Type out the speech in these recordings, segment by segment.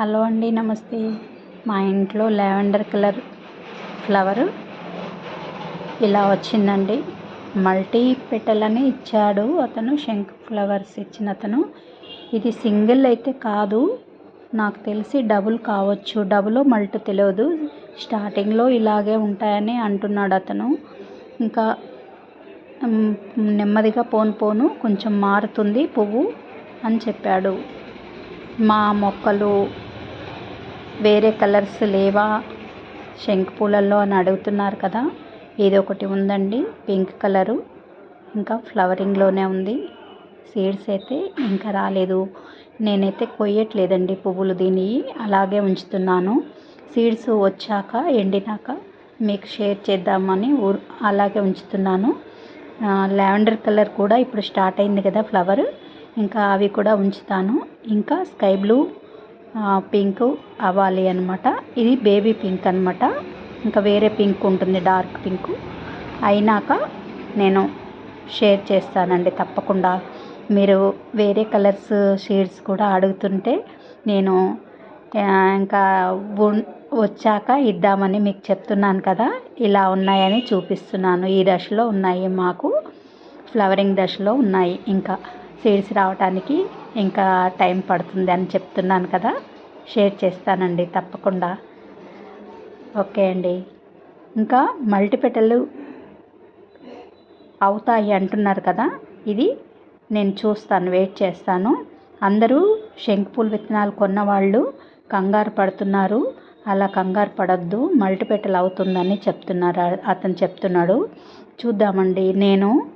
Hello అండి నమస్తే. మా ఇంట్లో లావెండర్ కలర్ ఫ్లవర్ ఇలా వచ్చిందండి. మల్టీ పెటల్ అని ఇచ్చాడు అతను శంక్ ఫ్లవర్స్ ఇచ్చిన అతను. ఇది సింగిల్ అయితే కాదు నాకు తెలిసి డబుల్ కావచ్చు. డబుల్ మల్టీ తెలియదు. స్టార్టింగ్లో ఇలాగే ఉంటాయని అంటున్నాడు అతను. ఇంకా నెమ్మదిగా పోను పోను కొంచెం మారుతుంది పువ్వు అని చెప్పాడు. మా మొక్కలు వేరే కలర్స్ లేవా? శంకు పూలల్లో అని అడుగుతున్నారు కదా. ఇది ఒకటి ఉందండి పింక్ కలరు. ఇంకా ఫ్లవరింగ్లోనే ఉంది. సీడ్స్ అయితే ఇంకా రాలేదు. నేనైతే కొయ్యట్లేదండి పువ్వులు దీని అలాగే ఉంచుతున్నాను. సీడ్స్ వచ్చాక ఎండినాక మీకు షేర్ చేద్దామని అలాగే ఉంచుతున్నాను. లావెండర్ కలర్ కూడా ఇప్పుడు స్టార్ట్ అయింది కదా ఫ్లవర్. ఇంకా అవి కూడా ఉంచుతాను. ఇంకా స్కై బ్లూ పింక్ అవ్వాలి అనమాట ఇది బేబీ పింక్ అనమాట ఇంకా వేరే పింక్ ఉంటుంది డార్క్ పింక్. అయినాక నేను షేర్ చేస్తానండి తప్పకుండా. మీరు వేరే కలర్స్ షేడ్స్ కూడా అడుగుతుంటే నేను ఇంకా వచ్చాక ఇద్దామని మీకు చెప్తున్నాను కదా. ఇలా ఉన్నాయని చూపిస్తున్నాను. ఈ దశలో ఉన్నాయి మాకు. ఫ్లవరింగ్ దశలో ఉన్నాయి. ఇంకా సీడ్స్ రావటానికి ఇంకా టైం పడుతుంది అని చెప్తున్నాను కదా. షేర్ చేస్తానండి తప్పకుండా. ఓకే అండి. ఇంకా మల్టీపెటల్ అవుతాయి అంటున్నారు కదా. ఇది నేను చూస్తాను వెయిట్ చేస్తాను. అందరూ శంకుపూల విత్తనాలు కొన్నవాళ్ళు కంగారు పడుతున్నారు. అలా కంగారు పడద్దు మల్టీపెటల్ అవుతుందని చెప్తున్నారు అతను చెప్తున్నాడు. చూద్దామండి. నేను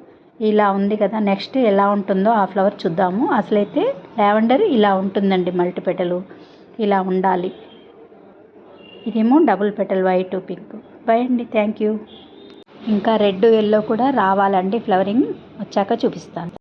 ఇలా ఉంది కదా నెక్స్ట్ ఎలా ఉంటుందో ఆ ఫ్లవర్ చూద్దాము. అసలైతే లావెండర్ ఇలా ఉంటుందండి మల్టీ పెటలు. ఇలా ఉండాలి. ఇదేమో double petal white pink. Bye అండి థ్యాంక్ యూ. ఇంకా రెడ్ ఎల్లో కూడా రావాలండి. ఫ్లవరింగ్ వచ్చాక చూపిస్తాను.